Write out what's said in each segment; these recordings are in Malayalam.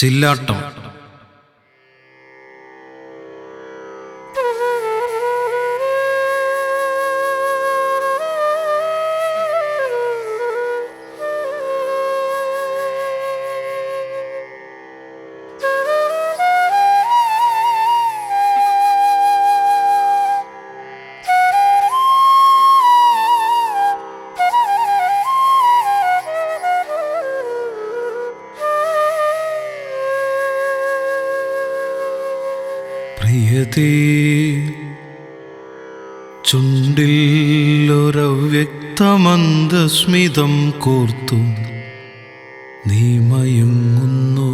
ചില്ലാട്ടം. പ്രിയതേ ചുണ്ടിലൊരവ്യക്തമന്ദസ്മിതം കോർത്തു. നീ മയങ്ങുന്നു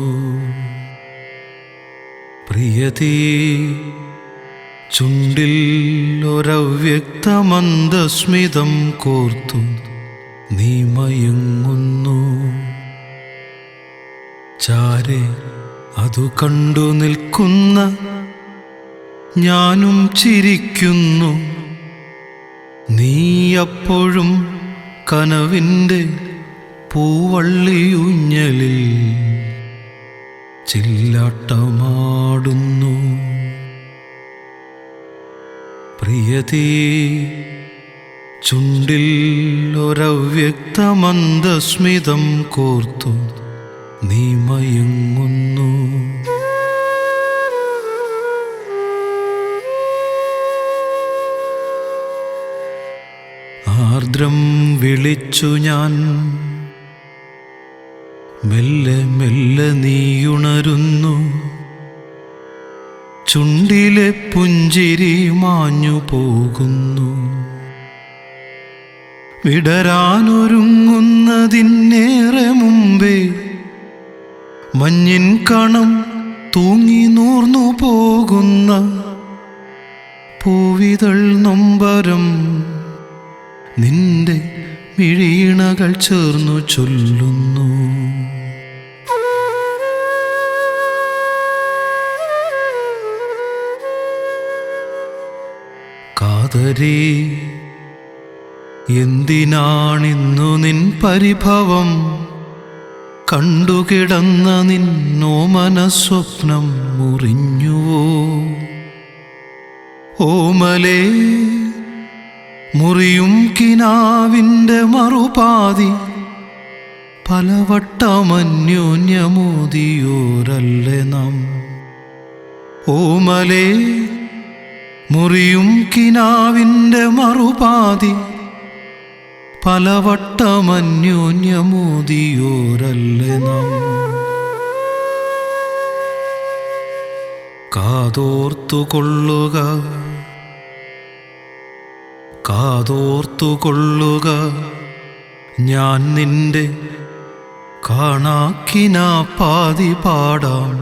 പ്രിയതേ ചുണ്ടിൽ ഒരവ്യക്തമന്ദസ്മിതം കോർത്തു. നീ മയങ്ങുന്നു ചാരെ അതു കണ്ടു നിൽക്കുന്ന ഞാനും ചിരിക്കുന്നു. നീ അപ്പോഴും കനവിന്റെ പൂവള്ളിയുഞ്ഞലിൽ ചില്ലാട്ടമാടുന്നു. പ്രിയതേ ചുണ്ടിൽ ഒരവ്യക്തമന്ദസ്മിതം കോർത്തു നീ മയങ്ങുന്നു. ആർദ്രം വിളിച്ചു ഞാൻ. മെല്ലെ മെല്ലെ നീയുണരുന്നു. ചുണ്ടിലെ പുഞ്ചിരി മാഞ്ഞു പോകുന്നു. വിടരാനൊരുങ്ങുന്നതിനേറെ മുമ്പേ മഞ്ഞിൻ കണം തൂങ്ങി നൂർന്നു പോകുന്ന പൂവിതൾ നൊമ്പരം നിന്റെ മിഴീണകൾ ചേർന്നു ചൊല്ലുന്നു. കാതരേ എന്തിനാണിന്നു നിൻ പരിഭവം? കണ്ടുകിടന്ന നിന്നോ മനസ്വപ്നം മുറിഞ്ഞുവോ? ഓമലേ മുറിയും കിനാവിന്റെ മറുപാതി പലവട്ടമന്യോന്യമോദിയോരല്ലേ നാം? ഓമലേ മുറിയും കിനാവിന്റെ മറുപാതി പലവട്ടമന്യോന്യമോദിയോരല്ലേ നാം? കാതോർത്തുകൊള്ളുക കാതോർത്തുകൊള്ളുക. ഞാൻ നിന്റെ കാണാക്കിന പാതി പാടാം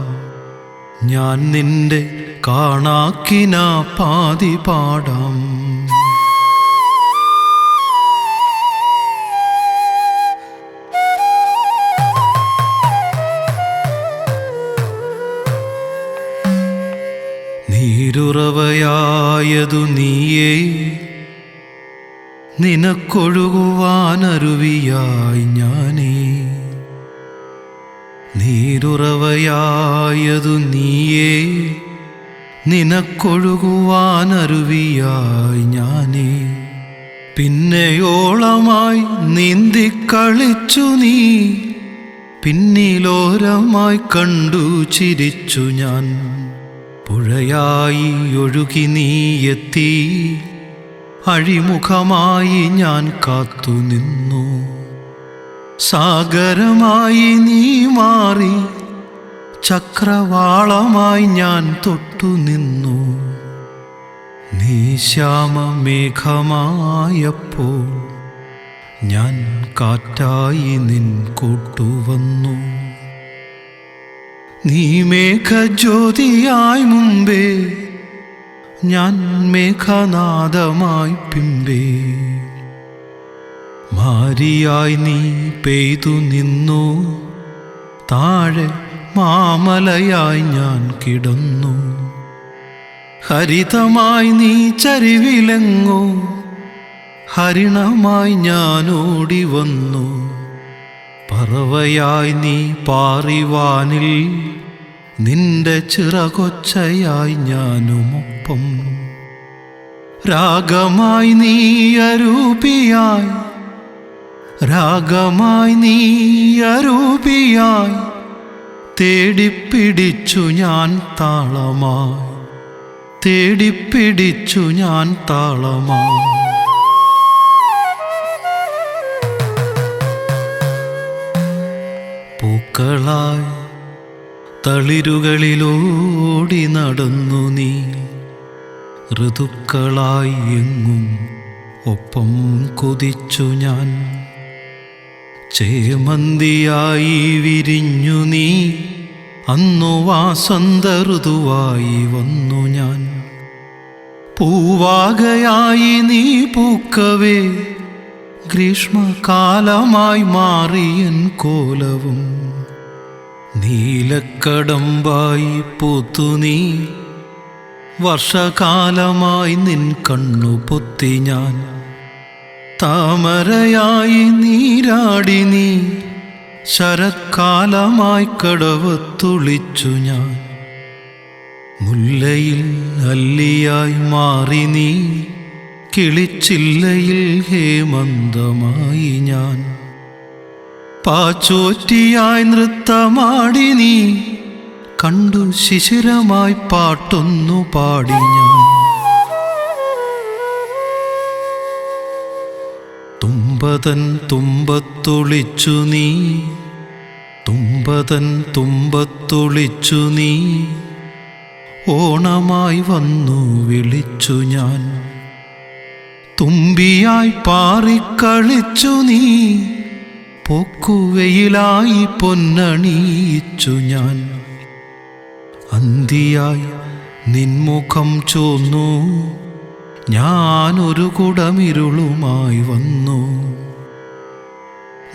ഞാൻ നിന്റെ കാണാക്കിന പാതി പാടാം നീരുറവയായതു നീയേ. നിനക്കൊഴുകുവാനരുവിയായി ഞാനേ. നീരുറവയായതു നീയേ. നിനക്കൊഴുകുവാനരുവിയായി ഞാനേ. പിന്നെയോളമായി നീന്തിക്കളിച്ചു നീ. പിന്നിലോരമായി കണ്ടു ചിരിച്ചു ഞാൻ. പുഴയായി ഒഴുകി നീ എത്തി. അഴിമുഖമായി ഞാൻ കാത്തു നിന്നു. സാഗരമായി നീ മാറി ചക്രവാളമായി ഞാൻ തൊട്ടു നിന്നു. നീ ശ്യാമമേഘമായപ്പോൾ ഞാൻ കാറ്റായി നിൻ കൂട്ടുവന്നു നീ മേഘജ്യോതിയായി മുമ്പേ ഞാൻ മേഘനാഥമായി പിമ്പേ മാരിയായി നീ പെയ്തു നിന്നു. താഴെ മാമലയായി ഞാൻ കിടന്നു. ഹരിതമായി നീ ചരിവിലെങ്ങോ. ഹരിണമായി ഞാൻ ഓടി വന്നു. പറവയായി നീ പാറിവാനിൽ നിന്റെ ചിറകൊച്ചയായി ഞാനുമൊപ്പം. രാഗമായി നീയരൂപിയായി രാഗമായി നീയരൂപിയായി തേടിപ്പിടിച്ചു ഞാൻ താളമായി. തേടിപ്പിടിച്ചു ഞാൻ താളമായി. പൂക്കളായി തളിരുകളിലോടി നടന്നു നീ. ഋതുക്കളായി എങ്ങും ഒപ്പം കൊതിച്ചു ഞാൻ. ചേമന്തിയായി വിരിഞ്ഞു നീ. അന്നു വാസന്ത ഋതുവായി വന്നു ഞാൻ. പൂവാകയായി നീ പൂക്കവേ. ഗ്രീഷ്മകാലമായി മാറിയൻ കോലവും. നീലക്കടമ്പായി പൂത്തു നീ വർഷകാലമായി നിൻ കണ്ണു പൊത്തി ഞാൻ. താമരയായി നീരാടി നീ. ശരത്കാലമായി കടവത്തുളിച്ചു ഞാൻ. മുല്ലയിൽ അല്ലിയായി മാറി നീ. കിളിച്ചില്ലയിൽ ഹേമന്തമായി ഞാൻ. പാച്ചോറ്റിയായി നൃത്തമാടി നീ. കണ്ടു ശിശിരമായി പാട്ടൊന്നു പാടി ഞാൻ. തുമ്പതൻ തുമ്പത്തൊളിച്ചു നീ. തുമ്പതൻ തുമ്പത്തൊളിച്ചു നീ. ഓണമായി വന്നു വിളിച്ചു ഞാൻ. തുമ്പിയായി പാറിക്കളിച്ചു നീ. പൊക്കുവെയിലായി പൊന്നണിയിച്ചു ഞാൻ. അന്തിയായി നിൻമുഖം ചോന്നു ഞാനൊരു കുടമിരുളുമായി വന്നു.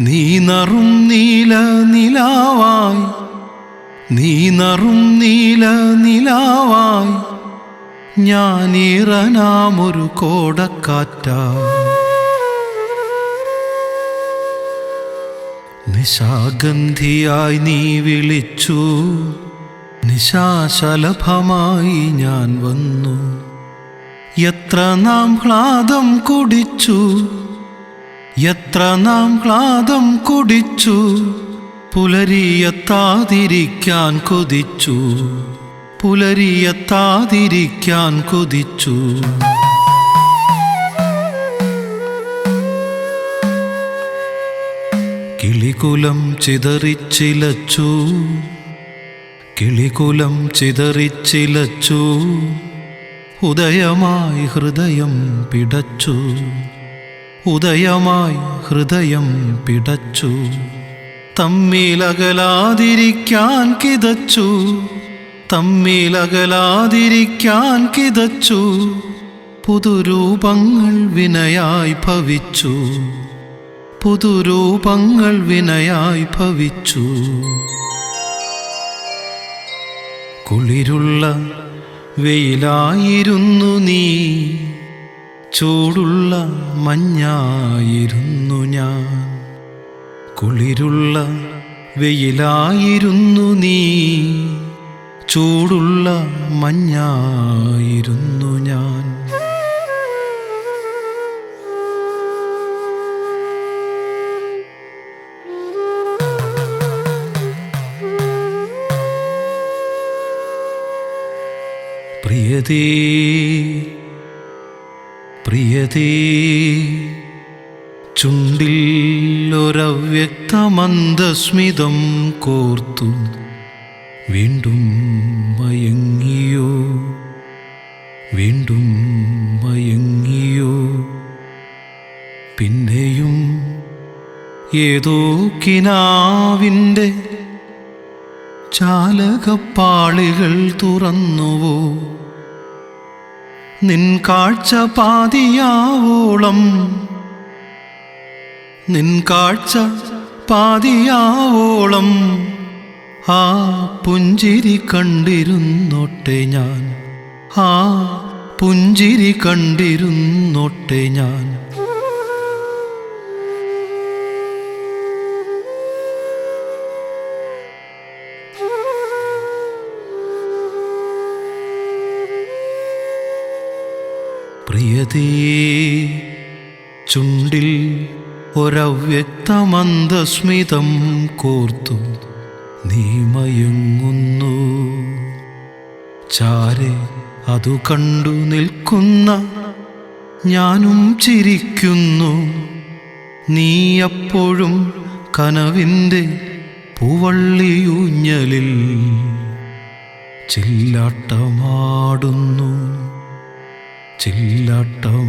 നീ നറും നീല നിലാവായി. നീ നറും നീല നിലാവായി. ഞാനീറനാമൊരു കോടക്കാറ്റാ. നിശാഗന്ധിയായി നീ വിളിച്ചു. നിശാശലഭമായി ഞാൻ വന്നു. എത്ര നാം ക്ലാദം കുടിച്ചു. എത്ര നാം ക്ലാദം കുടിച്ചു. പുലരിയെത്താതിരിക്കാൻ കൊതിച്ചു. പുലരിയെത്താതിരിക്കാൻ കൊതിച്ചു. കിളികുലം ചിതറിച്ചിലച്ചു. കിളികുലം ചിതറിച്ചിലച്ചു. ഉദയമായി ഹൃദയം പിടച്ചു. ഉദയമായി ഹൃദയം പിടച്ചു. തമ്മിലകലാതിരിക്കാൻ കിതച്ചു. തമ്മിലകലാതിരിക്കാൻ കിതച്ചു. പുതുരൂപങ്ങൾ വിനയായി ഭവിച്ചു. പുതുരൂപങ്ങൾ വിനയായി ഭവിച്ചു. കുളിരുള്ള വെയിലായിരുന്നു നീ ചൂടുള്ള മഞ്ഞായിരുന്നു ഞാൻ. കുളിരുള്ള വെയിലായിരുന്നു നീ ചൂടുള്ള മഞ്ഞായിരുന്നു ഞാൻ. പ്രിയതേ പ്രിയതേ ചുണ്ടിൽ ഒരവ്യക്തമന്ദസ്മിതം കോർത്തു വീണ്ടും മയങ്ങിയോ വീണ്ടും മയങ്ങിയോ. പിന്നെയും ഏതോ കിനാവിന്റെ ചാലകപ്പാളികൾ തുറന്നുവോ? നിൻ കാഴ്ച പാതിയാവോളം. നിൻ കാഴ്ച പാതിയാവോളം. ആ പുഞ്ചിരി കണ്ടിരുന്നോട്ടെ ഞാൻ. ആ പുഞ്ചിരി കണ്ടിരുന്നോട്ടെ ഞാൻ. പ്രിയതേ ചുണ്ടിൽ ഒരവ്യക്തമന്ദസ്മിതം കോർത്തു. നീ മയങ്ങുന്നു. ചാരെ അതു കണ്ടു നിൽക്കുന്ന ഞാനും ചിരിക്കുന്നു. നീ അപ്പോഴും കനവിന്റെ പൂവള്ളിയൂഞ്ഞലിൽ ചില്ലാട്ടമാടുന്നു. ചില്ലാട്ടമാടുന്നു.